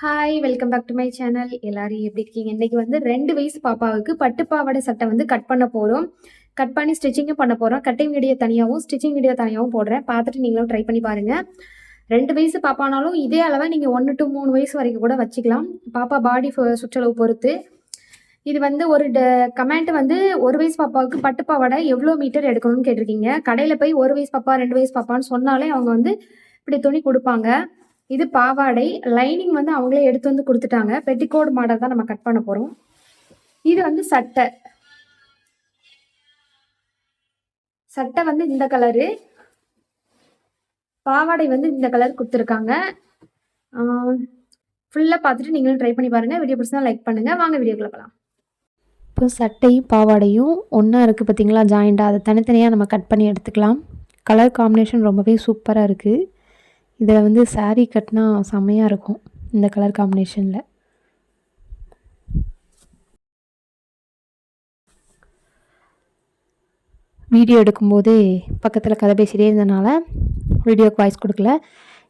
Hi welcome back to my channel எல்லாரும் எப்படி இருக்கீங்க? இன்னைக்கு வந்து ரெண்டு வயசு பாப்பாவுக்கு பட்டு பாவாடை சட்டை வந்து கட் பண்ண போகிறோம் கட் பண்ணி ஸ்டிச்சிங்கும் பண்ண போகிறோம் கட்டிங் வீடியோ தனியாகவும் ஸ்டிச்சிங் வீடியோ தனியாகவும் போடுறேன். பார்த்துட்டு நீங்களும் ட்ரை பண்ணி பாருங்கள் ரெண்டு வயசு பாப்பானாலும் இதே அளவை நீங்கள் ஒன்று டு மூணு வயசு வரைக்கும் கூட வச்சுக்கலாம். பாப்பா பாடி சுற்றளவு பொறுத்து. இது வந்து ஒரு ட கமெண்ட் வந்து ஒரு வயசு பாப்பாவுக்கு பட்டு பாவாடை எவ்வளோ மீட்டர் எடுக்கணும்னு கேட்டிருக்கீங்க. கடையில் போய் ஒரு வயசு பாப்பா ரெண்டு வயசு பாப்பான்னு சொன்னாலே அவங்க வந்து இப்படி துணி கொடுப்பாங்க. இது பாவாடை. லைனிங் வந்து அவங்களே எடுத்து வந்து கொடுத்துட்டாங்க. பெட்டிகோட் மாடல் தான் நம்ம கட் பண்ண போறோம். இது வந்து சட்டை. சட்டை வந்து இந்த கலரு பாவாடை வந்து இந்த கலர் கொடுத்துருக்காங்க. ஃபுல்லாக பார்த்துட்டு நீங்களும் ட்ரை பண்ணி பாருங்கள் வீடியோ பிடிச்சா லைக் பண்ணுங்கள் வாங்க வீடியோக்குள்ள போகலாம் இப்போ சட்டையும் பாவாடையும் ஒன்றா இருக்குது பார்த்தீங்களா? ஜாயிண்டாக அதை தனித்தனியாக நம்ம கட் பண்ணி எடுத்துக்கலாம். கலர் காம்பினேஷன் ரொம்பவே சூப்பராக இருக்குது இதில் வந்து சாரீ கட்டினா செம்மையாக இருக்கும் இந்த கலர் காம்பினேஷனில் வீடியோ எடுக்கும்போதே பக்கத்தில் கதை பேசிகிட்டே இருந்தனால வீடியோக்கு வாய்ஸ் கொடுக்கல.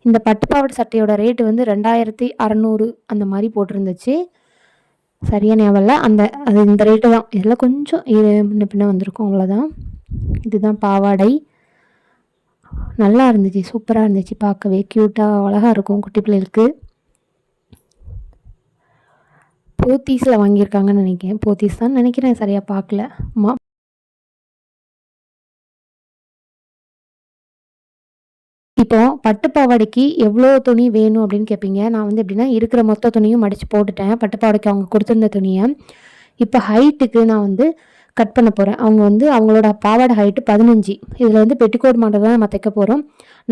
இந்த பட்டுப்பாவாடை சட்டையோட ரேட்டு வந்து ரெண்டாயிரத்தி அறநூறு அந்த மாதிரி போட்டிருந்துச்சு. சரியான ஞாபகம் இல்லை. அந்த அது இந்த ரேட்டு தான். இதில் கொஞ்சம் இது முன்ன பின்ன வந்திருக்கும். அவ்வளோதான் இதுதான் பாவாடை. நல்லா இருந்துச்சு சூப்பராக இருந்துச்சு பார்க்கவே. க்யூட்டாக அழகாக இருக்கும் குட்டி பிள்ளைகளுக்கு. போத்தீஸில் வாங்கியிருக்காங்கன்னு நினைக்கிறேன். போத்தீஸ் தான் நினைக்கிறேன் சரியாக பார்க்கல. மா இப்போ பட்டு பாவாடைக்கு எவ்வளோ துணி வேணும் அப்படின்னு கேட்பீங்க நான் வந்து எப்படின்னா இருக்கிற மொத்த துணியும் மடித்து போட்டுட்டேன். பட்டு பாவாடைக்கு அவங்க கொடுத்துருந்த துணியை. இப்போ ஹைட்டுக்கு நான் வந்து கட் பண்ண போகிறேன் அவங்க வந்து அவங்களோட பாவாடை ஹைட்டு பதினஞ்சு. இதில் வந்து பெட்டிக்கோட் மாடல் தான் நம்ம தைக்க போகிறோம்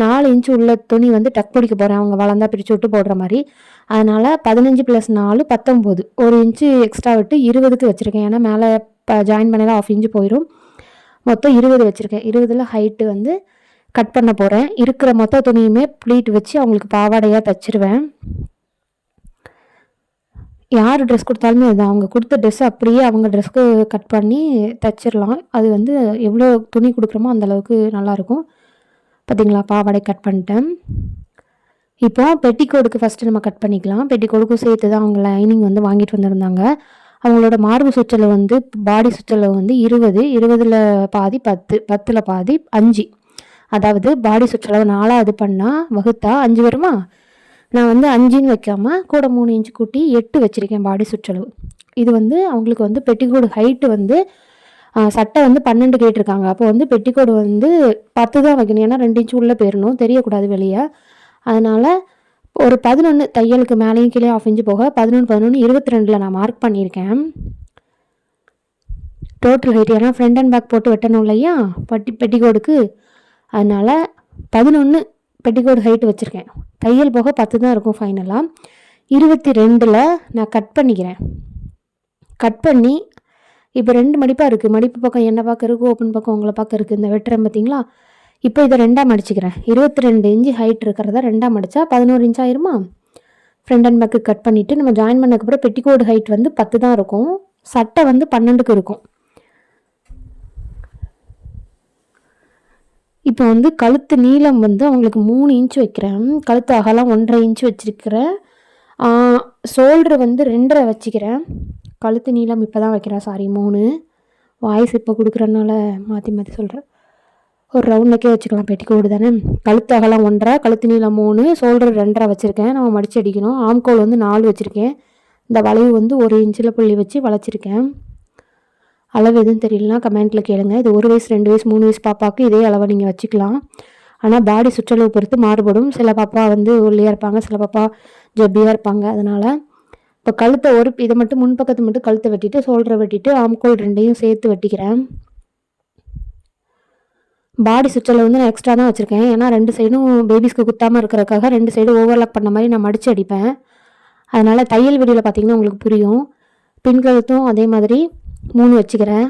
நாலு இன்ச்சு உள்ள துணி வந்து டக் பிடிக்க போகிறேன் அவங்க வளர்ந்தா பிரித்து விட்டு போடுற மாதிரி. அதனால் பதினஞ்சு ப்ளஸ் நாலு பத்தொம்போது ஒரு இன்ச்சு எக்ஸ்ட்ரா விட்டு இருபதுக்கு வச்சுருக்கேன். ஏன்னா மேலே இப்போ ஜாயின் பண்ணல ஆஃப் இன்ச்சு போயிடும் மொத்தம் இருபது வச்சுருக்கேன். இருபதில் ஹைட்டு வந்து கட் பண்ண போகிறேன் இருக்கிற மொத்த துணியுமே ப்ளீட் வச்சு அவங்களுக்கு பாவாடையாக தச்சிருவேன். யார் ட்ரெஸ் கொடுத்தாலுமே அது அவங்க கொடுத்த ட்ரெஸ் அப்படியே அவங்க ட்ரெஸ்க்கு கட் பண்ணி தைச்சிடலாம் அது வந்து எவ்வளோ துணி கொடுக்குறோமோ அந்தளவுக்கு நல்லாயிருக்கும். பார்த்தீங்களா பாவாடை கட் பண்ணிட்டேன். இப்போ பெட்டிக்கோடுக்கு ஃபஸ்ட்டு நம்ம கட் பண்ணிக்கலாம். பெட்டிக்கோடுக்கும் சேர்த்து தான் அவங்க லைனிங் வந்து வாங்கிட்டு வந்திருந்தாங்க. அவங்களோட மார்பு சுற்றளவு வந்து பாடி சுற்றளவு வந்து இருபது. இருபதில் பாதி பத்து. பத்தில் பாதி அஞ்சு. அதாவது பாடி சுற்றளவு நாலாவது பண்ணால் வகுத்தா அஞ்சு வருமா? நான் வந்து அஞ்சுன்னு வைக்காமல் கூட மூணு இன்ச்சு கூட்டி எட்டு வச்சுருக்கேன் பாடி சுற்றளவு இது வந்து அவங்களுக்கு வந்து பெட்டிக்கோடு ஹைட்டு வந்து சட்டை வந்து பன்னெண்டு கேட்டிருக்காங்க அப்போ வந்து பெட்டிக்கோடு வந்து பத்து தான் வைக்கணும். ஏன்னா ரெண்டு இன்ச்சு உள்ளே போயிடணும் தெரியக்கூடாது வெளியே. அதனால் ஒரு பதினொன்று தையலுக்கு மேலேயும் கீழே ஆஃப் இன்ச்சு போக பதினொன்று பதினொன்று இருபத்தி ரெண்டில் நான் மார்க் பண்ணியிருக்கேன். டோட்டல் ஹைட் ஏன்னா ஃப்ரண்ட் அண்ட் பேக் போட்டு வெட்டணும் இல்லையா? பட்டி பெட்டிக்கோடுக்கு. அதனால் பதினொன்று பெட்டிக்கோடு ஹைட் வச்சுருக்கேன். தையல் போக பத்து தான் இருக்கும் ஃபைனலாக இருபத்தி ரெண்டில் நான் கட் பண்ணிக்கிறேன். கட் பண்ணி இப்போ ரெண்டு மடிப்பாக இருக்குது மடிப்பு பக்கம் என்ன பார்க்க இருக்குது ஓப்பன் பக்கம் உங்களை பார்க்க இருக்குது இந்த வெட்டுறேன் பார்த்தீங்களா இப்போ இதை ரெண்டாக மடிச்சுக்கிறேன். இருபத்தி ரெண்டு இன்ச்சு ஹைட் இருக்கிறத ரெண்டாக மடித்தா பதினோரு இன்ச் ஆயிருமா? ஃப்ரண்ட் அண்ட் பேக்கு கட் பண்ணிவிட்டு நம்ம ஜாயின் பண்ணதுக்கப்புறம் பெட்டிக்கோடு ஹைட் வந்து பத்து தான் இருக்கும். சட்டை வந்து பன்னெண்டுக்கு இருக்கும். இப்போ வந்து கழுத்து நீளம் வந்து அவங்களுக்கு மூணு இன்ச் வைக்கிறேன். கழுத்து அகலம் ஒன்றரை இன்ச் வச்சுருக்கிறேன். ஷோல்டர் வந்து ரெண்டரை வச்சுக்கிறேன். கழுத்து நீளம் இப்போ தான் வைக்கிறேன் சாரி மூணு. வாய்ஸ் இப்போ கொடுக்குறனால மாற்றி மாற்றி சொல்கிறேன் ஒரு ரவுண்டுக்கே வச்சுக்கலாம் பெட்டிக்கோடு தானே. கழுத்து அகலம் ஒன்றரை கழுத்து நீளம் மூணு ஷோல்டர் ரெண்டரை வச்சுருக்கேன். நம்ம மடிச்சு அடிக்கணும். ஆம்கோல் வந்து நாலு வச்சுருக்கேன். இந்த வளைவு வந்து ஒரு இன்ச்சில் புள்ளி வச்சு வளைச்சிருக்கேன். அளவு எதுவும் தெரியலனா கமெண்ட்டில் கேளுங்க. இது ஒரு வயசு ரெண்டு வயசு மூணு வயசு பாப்பாவுக்கு இதே அளவை நீங்கள் வச்சுக்கலாம். ஆனால் பாடி சுற்றளவு பொறுத்து மாறுபடும். சில பாப்பா வந்து ஒல்லியாக இருப்பாங்க சில பாப்பா ஜப்பியாக இருப்பாங்க. அதனால் இப்போ கழுத்தை ஒரு இதை மட்டும் முன்பக்கத்தை மட்டும் கழுத்தை வெட்டிட்டு சோல்டரை வெட்டிட்டு ஆம்கோல் ரெண்டையும் சேர்த்து வெட்டிக்கிறேன். பாடி சுற்றளவு வந்து நான் எக்ஸ்ட்ரா தான் வச்சுருக்கேன். ஏன்னா ரெண்டு சைடும் பேபிஸ்க்கு குத்தாமல் இருக்கிறதுக்காக ரெண்டு சைடும் ஓவர்லாக் பண்ண மாதிரி நான் மடித்து அடிப்பேன். அதனால் தையல் வீடியோவில் பார்த்தீங்கன்னா உங்களுக்கு புரியும். பின் கழுத்தும் அதே மாதிரி மூணு வச்சுக்கிறேன்.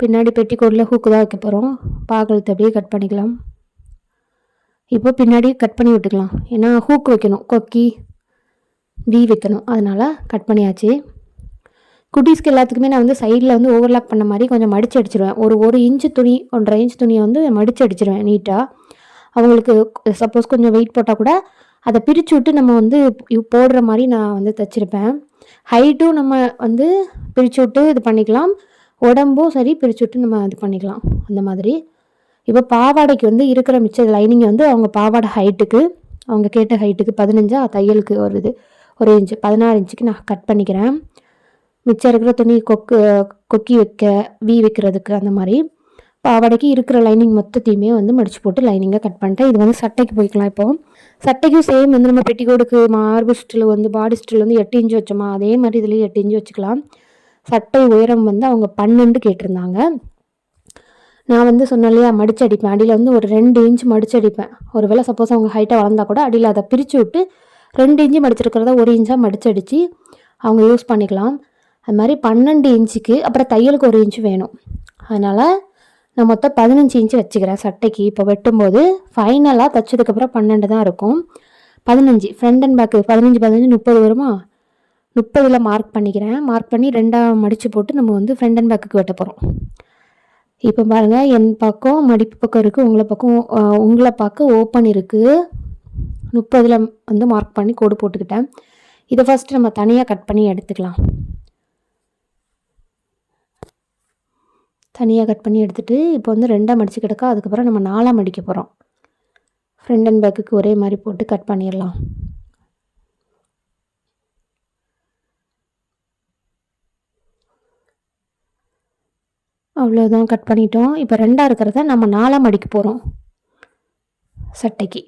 பின்னாடி பெட்டிக்கோட்டில் ஹூக்கு தான் வைக்க போகிறோம் பாகலத்தை அப்படியே கட் பண்ணிக்கலாம். இப்போ பின்னாடி கட் பண்ணி விட்டுக்கலாம். ஏன்னா ஹூக் வைக்கணும். கொக்கி பி வைக்கணும். அதனால் கட் பண்ணியாச்சு. குட்டீஸ்க்கு எல்லாத்துக்குமே நான் வந்து சைடில் வந்து ஓவர்லாக் பண்ண மாதிரி கொஞ்சம் மடிச்சு அடிச்சிருவேன். ஒரு ஒரு இன்ச்சு துணி ஒன்றரை இன்ச் துணியை வந்து மடிச்சு அடிச்சிருவேன் நீட்டாக அவங்களுக்கு சப்போஸ் கொஞ்சம் வெயிட் போட்டால் கூட அதை பிரித்து விட்டு நம்ம வந்து போடுற மாதிரி நான் வந்து தைச்சிருப்பேன். ஹைட்டும் நம்ம வந்து பிரித்து விட்டு இது பண்ணிக்கலாம். உடம்பும் சரி பிரித்து விட்டு நம்ம இது பண்ணிக்கலாம். அந்த மாதிரி. இப்போ பாவாடைக்கு வந்து இருக்கிற மிச்ச லைனிங் வந்து அவங்க பாவாடை ஹைட்டுக்கு அவங்க கேட்ட ஹைட்டுக்கு பதினஞ்சா தையலுக்கு வருது ஒரு இன்ச்சு பதினாறு இன்ச்சுக்கு நான் கட் பண்ணிக்கிறேன். மிச்சம் இருக்கிற துணி கொக்கு கொக்கி வைக்க வீ வைக்கிறதுக்கு அந்த மாதிரி. பாவாடைக்கு இருக்கிற லைனிங் மொத்தத்தையுமே வந்து மடிச்சு போட்டு லைனிங்காக கட் பண்ணிட்டேன். இது வந்து சட்டைக்கு போய்க்கலாம் இப்போ. சட்டைக்கும் சேம் வந்து நம்ம பெட்டிக்கோடுக்கு மார்பு ஸ்டில் வந்து பாடி ஸ்டில் வந்து எட்டு இன்ச்சு வச்சோமா அதே மாதிரி இதுலேயும் எட்டு இன்ச்சு வச்சுக்கலாம். சட்டை உயரம் வந்து அவங்க பன்னெண்டு கேட்டிருந்தாங்க. நான் வந்து சொன்ன இல்லையா மடிச்சு அடிப்பேன். அடியில் வந்து ஒரு ரெண்டு இன்ச் மடிச்சு அடிப்பேன். ஒரு வேளை சப்போஸ் அவங்க ஹைட்டாக வளர்ந்தா கூட அடியில் அதை பிரித்து விட்டு ரெண்டு இன்ச்சு மடிச்சிருக்கிறத ஒரு இன்ச்சாக மடிச்சு அடித்து அவங்க யூஸ் பண்ணிக்கலாம். அது மாதிரி பன்னெண்டு இன்ச்சுக்கு அப்புறம் தையலுக்கு ஒரு இன்ச்சு வேணும். அதனால் நான் மொத்தம் பதினஞ்சு இன்ச்சு வச்சுக்கிறேன் சட்டைக்கு. இப்போ வெட்டும்போது ஃபைனலாக தைச்சதுக்கப்புறம் பன்னெண்டு தான் இருக்கும். பதினஞ்சு ஃப்ரண்ட் அண்ட் பேக்கு பதினஞ்சு பதினஞ்சு முப்பது வருமா? முப்பதில் மார்க் பண்ணிக்கிறேன். மார்க் பண்ணி ரெண்டாக மடித்து போட்டு நம்ம வந்து ஃப்ரண்ட் அண்ட் பேக்குக்கு வெட்ட போகிறோம் இப்போ பாருங்கள் என் பக்கம் மடிப்பு பக்கம் இருக்குது உங்களை பக்கம் உங்களை பார்க்க ஓப்பன் இருக்குது முப்பதில் வந்து மார்க் பண்ணி கோடு போட்டுக்கிட்டேன். இதை ஃபஸ்ட்டு நம்ம தனியாக கட் பண்ணி எடுத்துக்கலாம். தனியாக கட் பண்ணி எடுத்துகிட்டு இப்போ வந்து ரெண்டாக அடித்து கிடக்கா அதுக்கப்புறம் நம்ம நாலாக மடிக்க போகிறோம் ஃப்ரண்ட் அண்ட் பேக்குக்கு ஒரே மாதிரி போட்டு கட் பண்ணிடலாம். அவ்வளோதான் கட் பண்ணிட்டோம். இப்போ ரெண்டாக இருக்கிறத நம்ம நாலாக மடிக்க போகிறோம் சட்டைக்கு.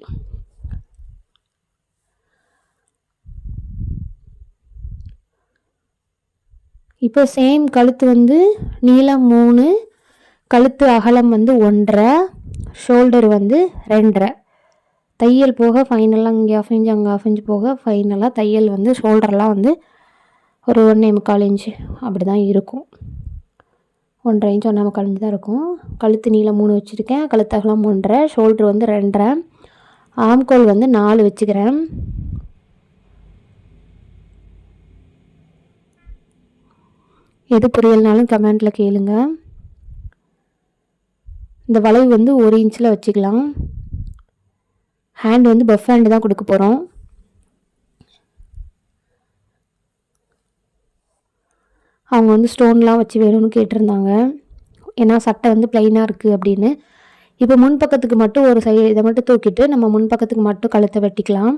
இப்போ சேம் கழுத்து வந்து நீளம் மூணு கழுத்து அகலம் வந்து ஒன்றரை ஷோல்டர் வந்து ரெண்டரை. தையல் போக ஃபைனலாக இங்கே ஆஃப் இன்ச் அங்கே ஆஃப் இன்ச் போக ஃபைனலாக தையல் வந்து ஷோல்டர்லாம் வந்து ஒரு ஒன்றே முக்கால் இன்ச்சு அப்படி தான் இருக்கும். ஒன்றரை இன்ச் ஒன்றே முக்கால் இன்ச்சு தான் இருக்கும். கழுத்து நீளம் மூணு வச்சுருக்கேன். கழுத்து அகலம் ஒன்றரை ஷோல்டர் வந்து ரெண்டரை. ஆம்கோல் வந்து நாலு வச்சுக்கிறேன். எது புரியலனாலும் கமெண்ட்டில் கேளுங்க. இந்த வளைவு வந்து ஒரு இன்ச்சில் வச்சுக்கலாம். ஹேண்ட் வந்து பஃப் ஹேண்டு தான் கொடுக்க போகிறோம் அவங்க வந்து ஸ்டோன்லாம் வச்சு வேணும்னு கேட்டிருந்தாங்க. ஏன்னா சட்டை வந்து ப்ளைனாக இருக்குது அப்படின்னு. இப்போ முன் பக்கத்துக்கு மட்டும் ஒரு சை இதை மட்டும் தூக்கிட்டு நம்ம முன் பக்கத்துக்கு மட்டும் கழுத்தை வெட்டிக்கலாம்.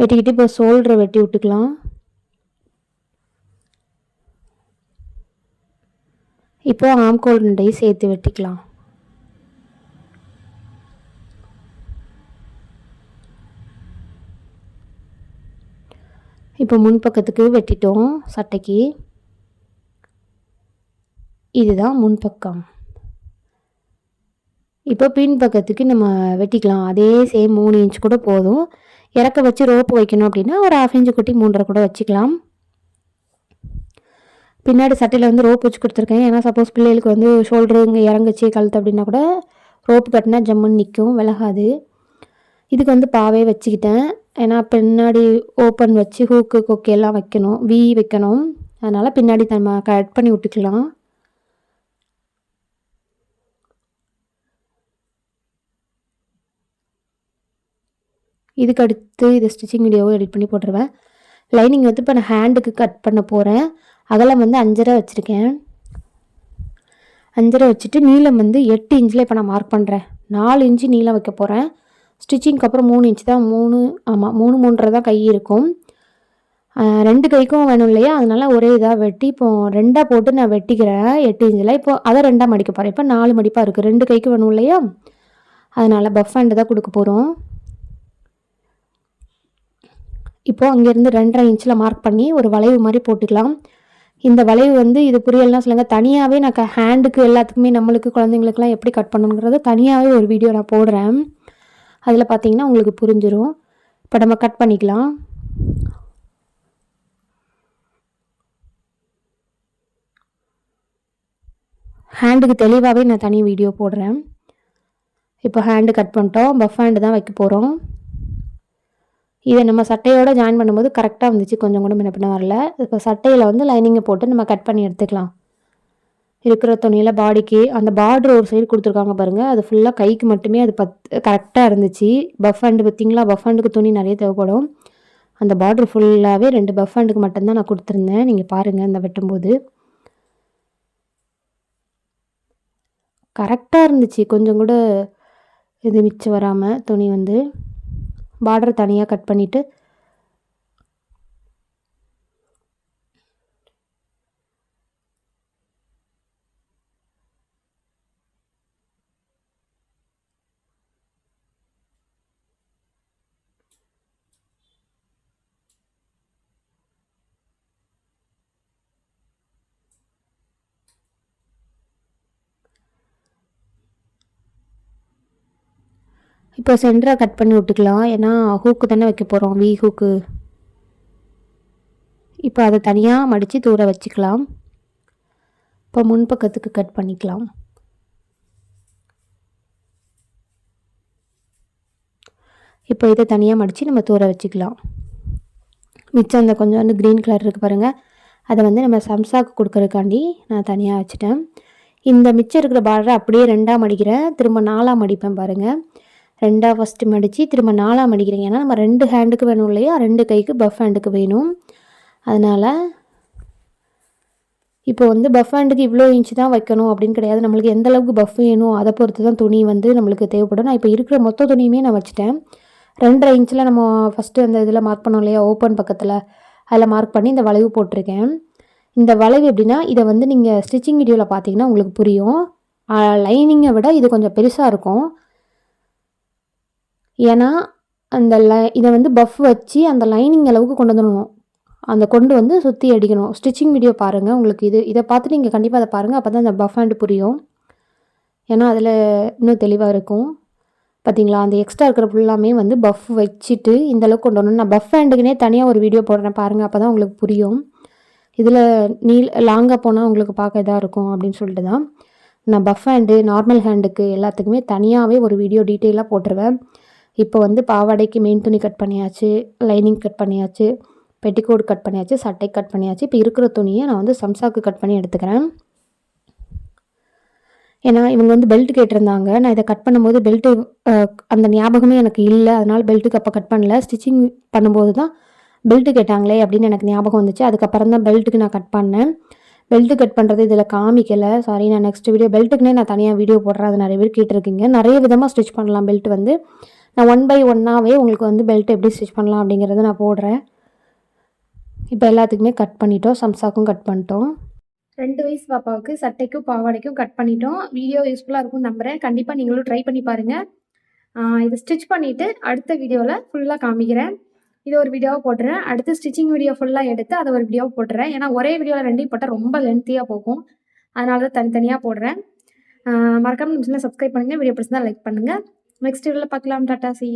வெட்டிக்கிட்டு இப்போ சோல்டரை வெட்டி விட்டுக்கலாம். இப்போ ஆம்கோல் ரெண்டையும் சேர்த்து வெட்டிக்கலாம். இப்போ முன்பக்கத்துக்கு வெட்டிட்டோம் சட்டைக்கு. இதுதான் முன்பக்கம் இப்போ பின் பக்கத்துக்கு நம்ம வெட்டிக்கலாம். அதே சேம் மூணு இன்ச் கூட போதும். இறக்க வச்சு ரோப்பு வைக்கணும் அப்படின்னா ஒரு ஆஃப் இன்ச்சு குட்டி மூன்றரை கூட வச்சுக்கலாம். பின்னாடி சட்டையில் வந்து ரோப் வச்சு கொடுத்துருக்கேன். ஏன்னா சப்போஸ் பிள்ளைகளுக்கு வந்து ஷோல்டரு இங்கே இறங்குச்சு கழுத்து அப்படின்னா கூட ரோப்பு கட்டினா ஜம்முன்னு நிற்கும் விலகாது. இதுக்கு வந்து பாவே வச்சுக்கிட்டேன். ஏன்னா பின்னாடி ஓப்பன் வச்சு ஹூக்கு கொக்கி எல்லாம் வைக்கணும் வி வைக்கணும். அதனால் பின்னாடி நம்ம கட் பண்ணி விட்டுக்கலாம். இதுக்கு அடுத்து இது ஸ்டிச்சிங் வீடியோவும் எடிட் பண்ணி போட்டுருவேன். லைனிங் வந்து இப்போ நான் ஹேண்டுக்கு கட் பண்ண போகிறேன் அகலம் வந்து அஞ்சரை வச்சுருக்கேன். அஞ்சரை வச்சுட்டு நீளம் வந்து எட்டு இன்ச்சில் இப்போ நான் மார்க் பண்ணுறேன் நாலு இன்ச்சு நீளம் வைக்க போகிறேன் ஸ்டிச்சிங்க்கு அப்புறம் மூணு இன்ச்சு தான் மூணு ஆமாம் மூணு மூன்றரை தான் கை இருக்கும். ரெண்டு கைக்கும் வேணும் இல்லையா? அதனால் ஒரே இதாக வெட்டி இப்போ ரெண்டாக போட்டு நான் வெட்டிக்கிறேன். எட்டு இன்ச்சில் இப்போ அதை ரெண்டாக மடிக்க போகிறேன் இப்போ நாலு மடிப்பாக இருக்குது ரெண்டு கைக்கு வேணும் இல்லையா? அதனால் பஃப் ஹேண்டு தான் கொடுக்க போகிறோம் இப்போது அங்கேருந்து ரெண்டரை இன்ச்சில் மார்க் பண்ணி ஒரு வளைவு மாதிரி போட்டுக்கலாம். இந்த வளைவு வந்து இது புரியலாம் சொல்லுங்க. தனியாகவே நான் க ஹேண்டுக்கு எல்லாத்துக்குமே நம்மளுக்கு குழந்தைங்களுக்குலாம் எப்படி கட் பண்ணணுங்கிறத தனியாகவே ஒரு வீடியோ நான் போடுறேன். அதில் பார்த்தீங்கன்னா உங்களுக்கு புரிஞ்சிடும் இப்போ நம்ம கட் பண்ணிக்கலாம். ஹேண்டுக்கு தெளிவாகவே நான் தனி வீடியோ போடுறேன். இப்போ ஹேண்டு கட் பண்ணிட்டோம். பஃப் ஹேண்டு தான் வைக்க போகிறோம் இதை நம்ம சட்டையோட ஜாயின் பண்ணும்போது கரெக்டாக வந்துச்சு. கொஞ்சம் கூட முன்ன வரல. இப்போ சட்டையில் வந்து லைனிங்கை போட்டு நம்ம கட் பண்ணி எடுத்துக்கலாம். இருக்கிற துணியில் பாடிக்கு அந்த பார்டர் ஒரு சைடு கொடுத்துருக்காங்க பாருங்கள் அது ஃபுல்லாக கைக்கு மட்டுமே அது பத் கரெக்டாக இருந்துச்சு. பஃப் ஹேண்டு பார்த்தீங்களா? பஃப் ஹேண்டுக்கு துணி நிறைய தேவைப்படும். அந்த பார்டர் ஃபுல்லாகவே ரெண்டு பஃப் ஹேண்டுக்கு மட்டும்தான் நான் கொடுத்துருந்தேன். நீங்கள் பாருங்கள் இந்த வெட்டும்போது. கரெக்டாக இருந்துச்சு. கொஞ்சம் கூட இது மிச்சம் வராமல் துணி வந்து. பார்டர் தனியாக கட் பண்ணிவிட்டு இப்போ சென்டராக கட் பண்ணி விட்டுக்கலாம். ஏன்னா ஹூக்கு தானே வைக்க போகிறோம் வி ஹூக்கு இப்போ அதை தனியாக மடித்து தூர வச்சுக்கலாம். இப்போ முன்பக்கத்துக்கு கட் பண்ணிக்கலாம். இப்போ இதை தனியாக மடித்து நம்ம தூர வச்சுக்கலாம். மிச்சம் அந்த கொஞ்சம் வந்து க்ரீன் கலர் இருக்குது பாருங்கள் அதை வந்து நம்ம சம்சாக்கு கொடுக்கறதுக்காண்டி நான் தனியாக வச்சுட்டேன். இந்த மிச்சம் இருக்கிற பார்டரை அப்படியே ரெண்டாக மடிக்கிறேன். திரும்ப நாலாக மடிப்பேன் பாருங்கள் ரெண்டாக ஃபஸ்ட்டு மடித்து திரும்ப நாலாக அடிக்கிறீங்க ஏன்னா நம்ம ரெண்டு ஹேண்டுக்கு வேணும் இல்லையா? ரெண்டு கைக்கு பஃப் ஹேண்டுக்கு வேணும். அதனால் இப்போ வந்து பஃப் ஹேண்டுக்கு இவ்வளோ இன்ச்சு தான் வைக்கணும் அப்படின்னு கிடையாது. நம்மளுக்கு எந்த அளவுக்கு பஃப் வேணும் அதை பொறுத்து தான் துணி வந்து நம்மளுக்கு தேவைப்படும். நான் இப்போ இருக்கிற மொத்த துணியுமே நான் வச்சுட்டேன். ரெண்டரை இன்ச்சில் நம்ம ஃபஸ்ட்டு அந்த இதில் மார்க் பண்ணோம் இல்லையா? ஓப்பன் பக்கத்தில். அதில் மார்க் பண்ணி இந்த வளைவு போட்டிருக்கேன். இந்த வளைவு எப்படின்னா இதை வந்து நீங்கள் ஸ்டிச்சிங் வீடியோவில் பார்த்தீங்கன்னா உங்களுக்கு புரியும். லைனிங்கை விட இது கொஞ்சம் பெருசாக இருக்கும். ஏன்னா அந்த லை இதை வந்து பஃப் வச்சு அந்த லைனிங் அளவுக்கு கொண்டு வந்துடணும். அந்த கொண்டு வந்து சுற்றி அடிக்கணும். ஸ்டிச்சிங் வீடியோ பாருங்கள் உங்களுக்கு இது இதை பார்த்துட்டு நீங்கள் கண்டிப்பாக அதை பாருங்கள் அப்போ தான் அந்த பஃப் ஹேண்டு புரியும். ஏன்னா அதில் இன்னும் தெளிவாக இருக்கும். பார்த்தீங்களா அந்த எக்ஸ்ட்ரா இருக்கிற ஃபுல்லாமே வந்து பஃப் வச்சுட்டு இந்தளவுக்கு கொண்டு வரணும். நான் பஃப் ஹேண்டுக்குனே தனியாக ஒரு வீடியோ போடுறேன். பாருங்கள் அப்போ தான் உங்களுக்கு புரியும். இதில் நீல் லாங்காக போனால் உங்களுக்கு பார்க்க இதாக இருக்கும் அப்படின்னு சொல்லிட்டு தான். நான் பஃப் ஹேண்டு நார்மல் ஹேண்டுக்கு எல்லாத்துக்குமே தனியாகவே ஒரு வீடியோ டீட்டெயிலாக போட்டுருவேன். இப்போ வந்து பாவாடைக்கு மெயின் துணி கட் பண்ணியாச்சு லைனிங் கட் பண்ணியாச்சு பெட்டிக்கோட் கட் பண்ணியாச்சு சட்டை கட் பண்ணியாச்சு. இப்போ இருக்கிற துணியை நான் வந்து சம்சாக்கு கட் பண்ணி எடுத்துக்கிறேன். ஏன்னா இவங்க வந்து பெல்ட் கேட்டிருந்தாங்க. நான் இதை கட் பண்ணும்போது பெல்ட்டு அந்த ஞாபகமே எனக்கு இல்லை. அதனால் பெல்ட்டுக்கு அப்போ கட் பண்ணல. ஸ்டிச்சிங் பண்ணும்போது தான் பெல்ட்டு கேட்டாங்களே அப்படின்னு எனக்கு ஞாபகம் வந்துச்சு. அதுக்கப்புறம் தான் பெல்ட்டுக்கு நான் கட் பண்ணேன். பெல்ட்டு கட் பண்ணுறது இதில் காமிக்கலை. சாரி நான் நெக்ஸ்ட் வீடியோ பெல்ட்டுக்குனே நான் தனியாக வீடியோ போடுறேன். அது நிறைய பேர் கேட்டிருக்கீங்க. நிறைய விதமாக ஸ்டிச் பண்ணலாம் பெல்ட் வந்து. நான் ஒன் பை ஒன்னாகவே உங்களுக்கு வந்து பெல்ட் எப்படி ஸ்டிச் பண்ணலாம் அப்படிங்கிறத நான் போடுறேன். இப்போ எல்லாத்துக்குமே கட் பண்ணிட்டோம். சம்சாக்கும் கட் பண்ணிட்டோம். ரெண்டு வயசு பாப்பாவுக்கு சட்டைக்கும் பாவாடைக்கும் கட் பண்ணிட்டோம். வீடியோ யூஸ்ஃபுல்லாக இருக்கும்னு நம்புகிறேன் கண்டிப்பாக நீங்களும் ட்ரை பண்ணி பாருங்கள் இதை ஸ்டிச் பண்ணிவிட்டு அடுத்த வீடியோவில் ஃபுல்லாக காமிக்கிறேன். இது ஒரு வீடியோவாக போட்டுறேன். அடுத்து ஸ்டிச்சிங் வீடியோ ஃபுல்லாக எடுத்து அதை ஒரு வீடியோவாக போட்டுறேன். ஏன்னா ஒரே வீடியோவில் ரெண்டையும் போட்டால் ரொம்ப லென்த்தியாக போகும். அதனால தான் தனித்தனியாக போடுறேன் மறக்காமல் நிமிஷம் சப்ஸ்கிரைப் பண்ணுங்கள் வீடியோ பிடிச்சிருந்தா லைக் பண்ணுங்கள் நெக்ஸ்ட் இதில் பார்க்கலாம் டாட்டா see